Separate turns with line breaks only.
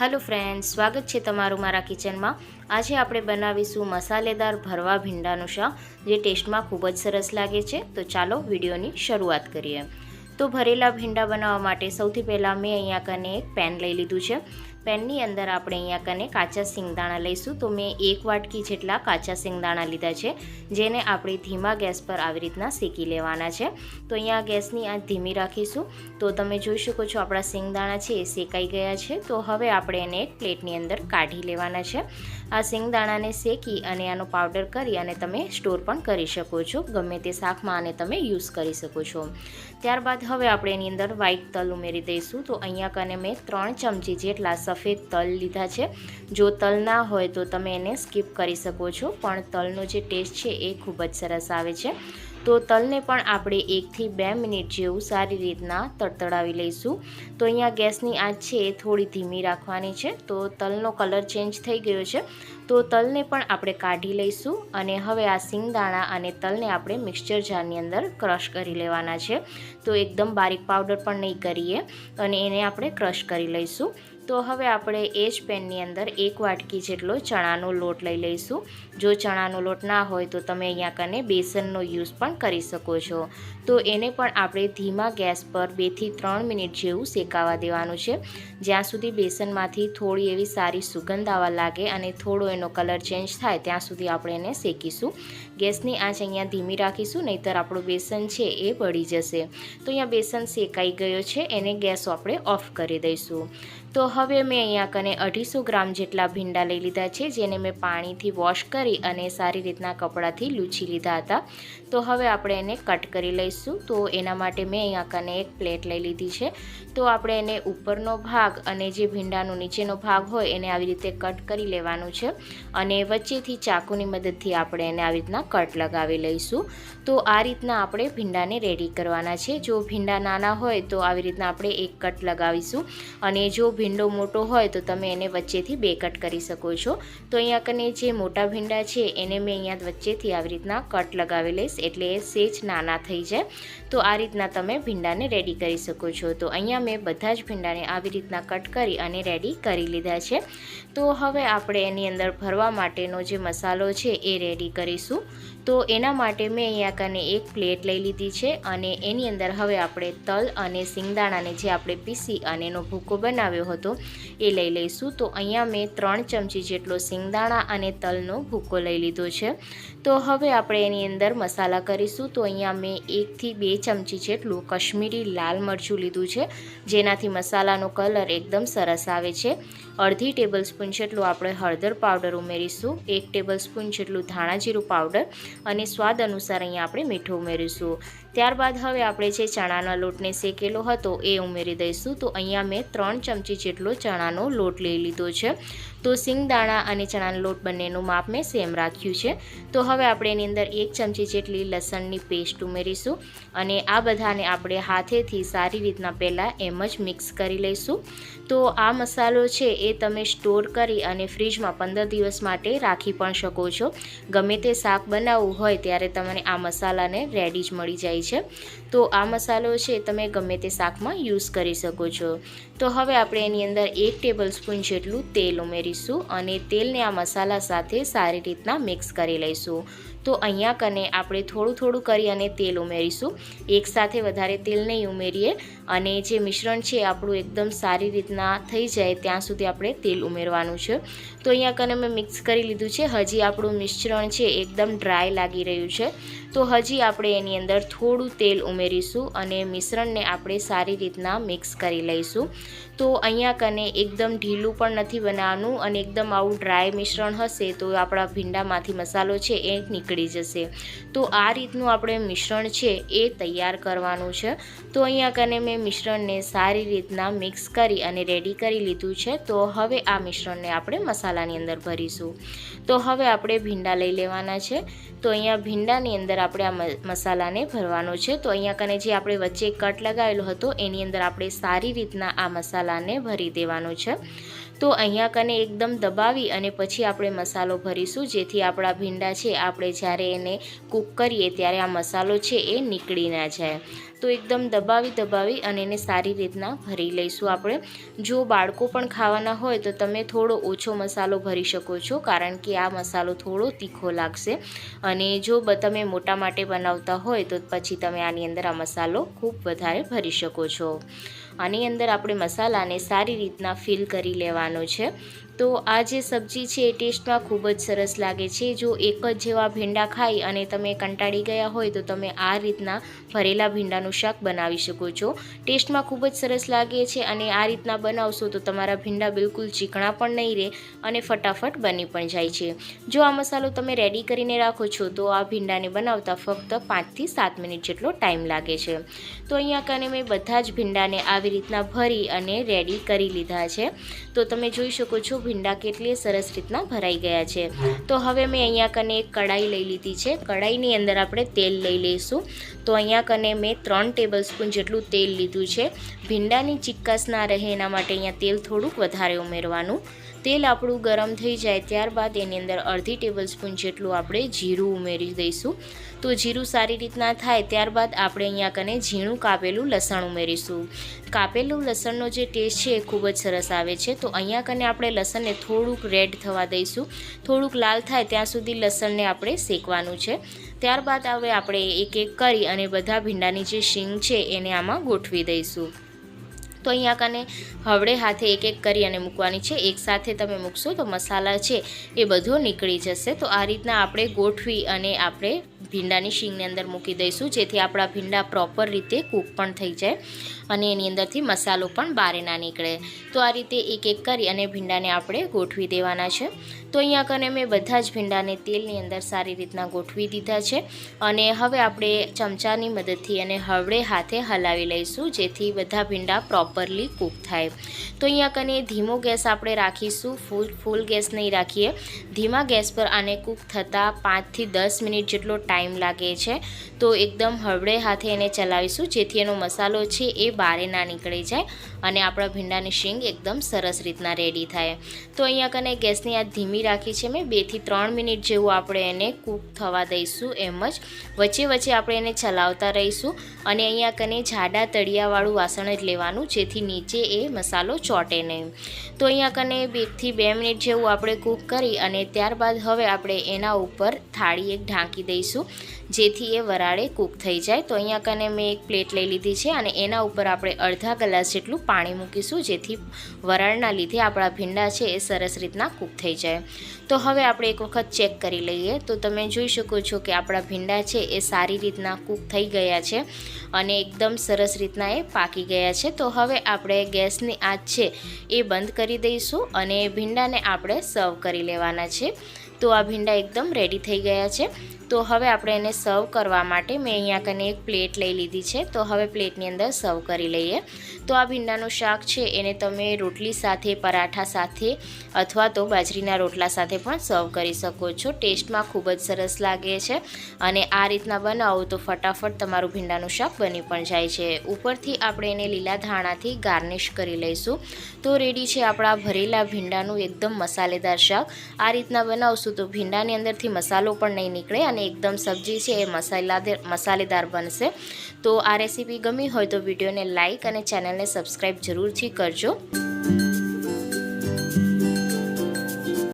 Hello friend સ્વાગત છે તમારું મારા કિચનમાં. આજે આપણે બનાવીશું મસાલેદાર ભરવા ભીંડાનું શાક, જે ટેસ્ટમાં ખૂબ જ સરસ લાગે છે. તો ચાલો વિડીયોની શરૂઆત કરીએ. તો ભરેલા ભીંડા બનાવવા માટે સૌથી પહેલાં મેં અહીંયા કને એક પેન લઈ લીધું છે. પેનની અંદર આપણે અહીંયા કને કાચા સિંગદાણા લઈશું. તો મેં એક વાટકી જેટલા કાચા સિંગદાણા લીધા છે, જેને આપણે ધીમા ગેસ પર આવી રીતના શેકી લેવાના છે. તો અહીંયા ગેસની આંચ ધીમી રાખીશું. તો તમે જોઈ શકો છો આપણા સિંગદાણા છે એ શેકાઈ ગયા છે. તો હવે આપણે એને એક પ્લેટની અંદર કાઢી લેવાના છે. આ સિંગદાણાને શેકી અને આનો પાવડર કરી અને તમે સ્ટોર પણ કરી શકો છો. ગમે તે શાકમાં આને તમે યુઝ કરી શકો છો. ત્યારબાદ હવે આપણે એની અંદર વ્હાઈટ તલ ઉમેરી દઈશું. તો અહીંયા કને મેં ત્રણ ચમચી જેટલા સફેદ તલ લીધા છે. જો તલ ના હોય તો તમે એને સ્કીપ કરી શકો છો. પણ તલનો જે ટેસ્ટ છે એ ખૂબ જ સરસ આવે છે. તો તલને પણ આપણે એકથી બે મિનિટ જેવું સારી રીતના તડતડાવી લઈશું. તો અહીંયા ગેસની આંચ છે એ થોડી ધીમી રાખવાની છે. તો તલનો કલર ચેન્જ થઈ ગયો છે. તો તલને પણ આપણે કાઢી લઈશું અને હવે આ સિંગદાણા અને તલને આપણે મિક્સચર જારની અંદર ક્રશ કરી લેવાના છે. તો એકદમ બારીક પાવડર પણ નહીં કરીએ અને એને આપણે ક્રશ કરી લઈશું. તો હવે આપણે એ જ પેનની અંદર એક વાટકી જેટલો ચણાનો લોટ લઈ લઈશું. જો ચણાનો લોટ ના હોય તો તમે અહીંયા કને બેસનનો યુઝ પણ કરી શકો છો. તો એને પણ આપણે ધીમા ગેસ પર બેથી ત્રણ મિનિટ જેવું શેકાવા દેવાનું છે. જ્યાં સુધી બેસનમાંથી થોડી એવી સારી સુગંધ આવવા લાગે અને થોડો એનો કલર ચેન્જ થાય ત્યાં સુધી આપણે એને શેકીશું. ગેસની આંચ અહીંયા ધીમી રાખીશું, નહીંતર આપણું બેસન છે એ બળી જશે. તો અહીંયા બેસન શેકાઈ ગયો છે, એને ગેસ આપણે ઓફ કરી દઈશું. તો હવે મેં અહીંયા કને અઢીસો ગ્રામ જેટલા ભીંડા લઈ લીધા છે, જેને મેં પાણીથી વોશ કરી અને સારી રીતના કપડાથી લૂછી લીધા હતા. તો હવે આપણે એને કટ કરી લઈશું. તો એના માટે મેં અહીંયા કને એક પ્લેટ લઈ લીધી છે. તો આપણે એને ઉપરનો ભાગ અને જે ભીંડાનો નીચેનો ભાગ હોય એને આવી રીતે કટ કરી લેવાનું છે અને વચ્ચેથી ચાકુની મદદથી આપણે એને આવી રીતના કટ લગાવી લઈશું. તો આ રીતના આપણે ભીંડાને રેડી કરવાના છે. જો ભીંડા નાના હોય તો આવી રીતના આપણે એક કટ લગાવીશું અને જો ભીંડો મોટો હોય તો તમે એને વચ્ચેથી બે કટ કરી શકો છો. તો અહીંયા કને જે મોટા ભીંડા છે, એને મેં અહીંયા વચ્ચેથી આવી રીતના કટ લગાવી લઈશ એટલે એ સેજ નાના થઈ જાય. તો આ રીતના તમે ભીંડાને રેડી કરી શકો છો. તો અહીંયા મેં બધા જ ભીંડાને આવી રીતના કટ કરી અને રેડી કરી લીધા છે. તો હવે આપણે એની અંદર ભરવા માટેનો જે મસાલો છે એ રેડી કરીશું. તો એના માટે મેં અહીંયા કને એક પ્લેટ લઈ લીધી છે અને એની અંદર હવે આપણે તલ અને સિંગદાણાને જે આપણે પીસી અને એનો ભૂકો બનાવ્યો હતો. એ લઈ લઈશું. તો અહીંયા મેં ત્રણ ચમચી જેટલો સિંગદાણા અને તલનો ભૂકો લઈ લીધો છે. તો હવે આપણે એની અંદર મસાલા કરીશું. તો અહીંયા મેં એકથી બે ચમચી જેટલું કશ્મીરી લાલ મરચું લીધું છે. જેનાથી મસાલાનો કલર એકદમ સરસ આવે છે. અડધી ટેબલ સ્પૂન જેટલું આપણે હળદર પાવડર ઉમેરીશું. એક ટેબલ સ્પૂન જેટલું ધાણા જીરું પાવડર અને સ્વાદ અનુસાર અહીંયા આપણે મીઠું ઉમેરીશું. ત્યારબાદ હવે આપણે જે ચણાના લોટને શેકેલો હતો એ ઉમેરી દઈશું. તો અહીંયા મેં ત્રણ ચમચી જેટલો ચણાનો લોટ લઈ લીધો છે. તો સિંગદાણા અને ચણાનો લોટ બંનેનું માપ મેં સેમ રાખ્યું છે. તો હવે આપણે એની અંદર એક ચમચી જેટલી લસણની પેસ્ટ ઉમેરીશું અને આ બધાને આપણે હાથેથી સારી રીતના પહેલાં એમ જ મિક્સ કરી લઈશું. તો આ મસાલો છે એ તમે સ્ટોર કરી અને ફ્રીજમાં પંદર દિવસ માટે રાખી પણ શકો છો. ગમે તે શાક બનાવવું હોય ત્યારે તમને આ મસાલાને રેડી જ મળી જાય છે. તો આ મસાલો છે તમે ગમે તે શાકમાં યુઝ કરી શકો છો. તો હવે આપણે એની અંદર એક ટેબલ સ્પૂન જેટલું તેલ ઉમેરીશું અને તેલને આ મસાલા સાથે સારી રીતના મિક્સ કરી લઈશું. તો અહીંયા કને આપણે થોડું થોડું કરી અને તેલ ઉમેરીશું. એકસાથે વધારે તેલ નહીં ઉમેરીએ અને જે મિશ્રણ છે આપણું એકદમ સારી રીતના થઈ જાય ત્યાં સુધી આપણે તેલ ઉમેરવાનું છે. તો અહીંયા કને મેં મિક્સ કરી લીધું છે. હજી આપણું મિશ્રણ છે એકદમ ડ્રાય લાગી રહ્યું છે. તો હજી આપણે એની અંદર થોડું તેલ ઉમેરીશું અને મિશ્રણને આપણે સારી રીતના મિક્સ કરી લઈશું. તો અહીંયા કને એકદમ ઢીલું પણ નથી બનાવવાનું અને એકદમ આવું ડ્રાય મિશ્રણ હશે તો આપણા ભીંડામાંથી મસાલો છે એ નીકળી જશે. તો આ રીતનું આપણે મિશ્રણ છે એ તૈયાર કરવાનું છે. તો અહીંયા કને મેં મિશ્રણને સારી રીતના મિક્સ કરી અને રેડી કરી લીધું છે. તો હવે આ મિશ્રણને આપણે મસાલાની અંદર ભરીશું. તો હવે આપણે ભીંડા લઈ લેવાના છે. તો અહીંયા ભીંડાની અંદર આપણે આ મસાલાને ભરવાનો છે. તો અહીંયા કને જે આપણે વચ્ચે કટ લગાવેલો હતો એની અંદર આપણે સારી રીતના આ મસાલાને ભરી દેવાનો છે. તો અહીંયા કને એકદમ દબાવી અને પછી આપણે મસાલો ભરીશું. જેથી આપણા ભીંડા છે, આપણે જ્યારે એને કૂક કરીએ ત્યારે આ મસાલો છે એ નીકળી ના જાય. તો એકદમ દબાવી દબાવી અને એને સારી રીતના ભરી લઈશું આપણે. જો બાળકો પણ ખાવાના હોય તો તમે થોડો ઓછો મસાલો ભરી શકો છો, કારણ કે આ મસાલો થોડો તીખો લાગશે. અને જો તમે મોટા માટે બનાવતા હોય તો પછી તમે આની અંદર આ મસાલો ખૂબ વધારે ભરી શકો છો. આની અંદર આપણે મસાલાને સારી રીતના ફિલ કરી લેવાનો છે. તો આ જે સબ્જી છે એ ટેસ્ટમાં ખૂબ જ સરસ લાગે છે. જો એક જ જેવા ભીંડા ખાઈ અને તમે કંટાળી ગયા હોય તો તમે આ રીતના ભરેલા ભીંડાનું શાક બનાવી શકો છો. ટેસ્ટમાં ખૂબ જ સરસ લાગે છે અને આ રીતના બનાવશો તો તમારા ભીંડા બિલકુલ ચીકણા પણ નહીં રહે અને ફટાફટ બની પણ જાય છે. જો આ મસાલો તમે રેડી કરીને રાખો છો તો આ ભીંડાને બનાવતા ફક્ત પાંચથી સાત મિનિટ જેટલો ટાઈમ લાગે છે. તો અહીંયા કને મેં બધા જ ભીંડાને આવી રીતના ભરી અને રેડી કરી લીધા છે. તો તમે જોઈ શકો છો ભીંડા કેટલી સરસ રીતના ભરાઈ ગયા છે. તો હવે મેં અહીંયા કને એક કઢાઈ લઈ લીધી છે. કઢાઈની અંદર આપણે તેલ લઈ લઈશું. તો અહીંયા કને મેં ત્રણ ટેબલ સ્પૂન જેટલું તેલ લીધું છે. ભીંડાની ચિક્કાસ ના રહે એના માટે અહીંયા તેલ થોડુંક વધારે ઉમેરવાનું. તેલ આપણું ગરમ થઈ જાય ત્યારબાદ એની અંદર અડધી ટેબલ સ્પૂન જેટલું આપણે જીરું ઉમેરી દઈશું. તો જીરું સારી રીતના થાય ત્યારબાદ આપણે અહીંયા કને ઝીણું કાપેલું લસણ ઉમેરીશું. કાપેલું લસણનો જે ટેસ્ટ છે એ ખૂબ જ સરસ આવે છે. તો અહીંયા કને આપણે લસણને થોડુંક રેડ થવા દઈશું. થોડુંક લાલ થાય ત્યાં સુધી લસણને આપણે શેકવાનું છે. ત્યારબાદ હવે આપણે એક એક કરી અને બધા ભીંડાની જે શીંગ છે એને આમાં ગોઠવી દઈશું. તો અહીંયા કને હવડે હાથે એક એક કરી અને મૂકવાની છે. એકસાથે તમે મૂકશો તો મસાલા છે એ બધો નીકળી જશે. તો આ રીતના આપણે ગોઠવી અને આપણે ભીંડાની શીંગની અંદર મૂકી દઈશું. જેથી આપણા ભીંડા પ્રોપર રીતે કૂક પણ થઈ જાય અને એની અંદરથી મસાલો પણ બારે ના નીકળે. તો આ રીતે એક એક કરી અને ભીંડાને આપણે ગોઠવી દેવાના છે. તો અહીંયા કને મેં બધા જ ભીંડાને તેલની અંદર સારી રીતના ગોઠવી દીધા છે. અને હવે આપણે ચમચાની મદદથી અને હળવે હાથે હલાવી લઈશું, જેથી બધા ભીંડા પ્રોપરલી કૂક થાય. તો અહીંયા કને ધીમો ગેસ આપણે રાખીશું ફૂલ ફૂલ ગેસ નહીં રાખીએ. ધીમા ગેસ પર આને કૂક થતાં પાંચથી દસ મિનિટ જેટલો ટાઈમ લાગે છે. તો એકદમ હળવે હાથે એને ચલાવીશું, જેથી એનો મસાલો છે એ બારે ના નીકળી જાય અને આપણા ભીંડાની શીંગ એકદમ સરસ રીતના રેડી થાય. તો અહીંયા કને ગેસની આ ધીમી રાખી છે મેં. બેથી ત્રણ મિનિટ જેવું આપણે એને કૂક થવા દઈશું એમ જ. વચ્ચે વચ્ચે આપણે એને ચલાવતા રહીશું અને અહીંયા કને જાડા તળિયાવાળું વાસણ જ લેવાનું જેથી નીચે એ મસાલો ચોટે નહીં. તો અહીંયા કને બેથી બે મિનિટ જેવું આપણે કૂક કરી અને ત્યારબાદ હવે આપણે એના ઉપર થાળી એક ઢાંકી દઈશું જેથી એ વરાળે કૂક થઈ જાય. તો અહીંયા કને મેં એક પ્લેટ લઈ લીધી છે અને એના ઉપર આપણે અડધા ગ્લાસ જેટલું પાણી મૂકીશું જેથી વરાળના લીધે આપણા ભીંડા છે એ સરસ રીતના કૂક થઈ જાય. તો હવે આપણે એક વખત ચેક કરી લઈએ. તો તમે જોઈ શકો છો કે આપણા ભીંડા છે એ સારી રીતના કૂક થઈ ગયા છે અને એકદમ સરસ રીતના એ પાકી ગયા છે. તો હવે આપણે ગેસની આંચ છે એ બંધ કરી દઈશું અને ભીંડાને આપણે સર્વ કરી લેવાના છે. તો આ ભીંડા એકદમ રેડી થઈ ગયા છે. તો હવે આપણે એને સર્વ કરવા માટે મેં અહીંયા કને એક પ્લેટ લઈ લીધી છે. તો હવે પ્લેટની અંદર સર્વ કરી લઈએ. તો આ ભીંડાનું શાક છે, એને તમે રોટલી સાથે, પરાઠા સાથે અથવા તો બાજરીના રોટલા સાથે પણ સર્વ કરી શકો છો. ટેસ્ટમાં ખૂબ જ સરસ લાગે છે અને આ રીતના બનાવો તો ફટાફટ તમારું ભીંડાનું શાક બની પણ જાય છે. ઉપરથી આપણે એને લીલા ધાણાથી ગાર્નિશ કરી લઈશું. તો રેડી છે આપણા ભરેલા ભીંડાનું એકદમ મસાલેદાર શાક. આ રીતના બનાવશું તો ભીંડાની અંદરથી મસાલો પણ નહીં નીકળે અને એકદમ સબ્જી છે એ મસાલાદાર, મસાલેદાર બનશે. તો આ રેસીપી ગમી હોય તો વિડીયોને લાઇક અને ચેનલને સબસ્ક્રાઈબ જરૂરથી કરજો.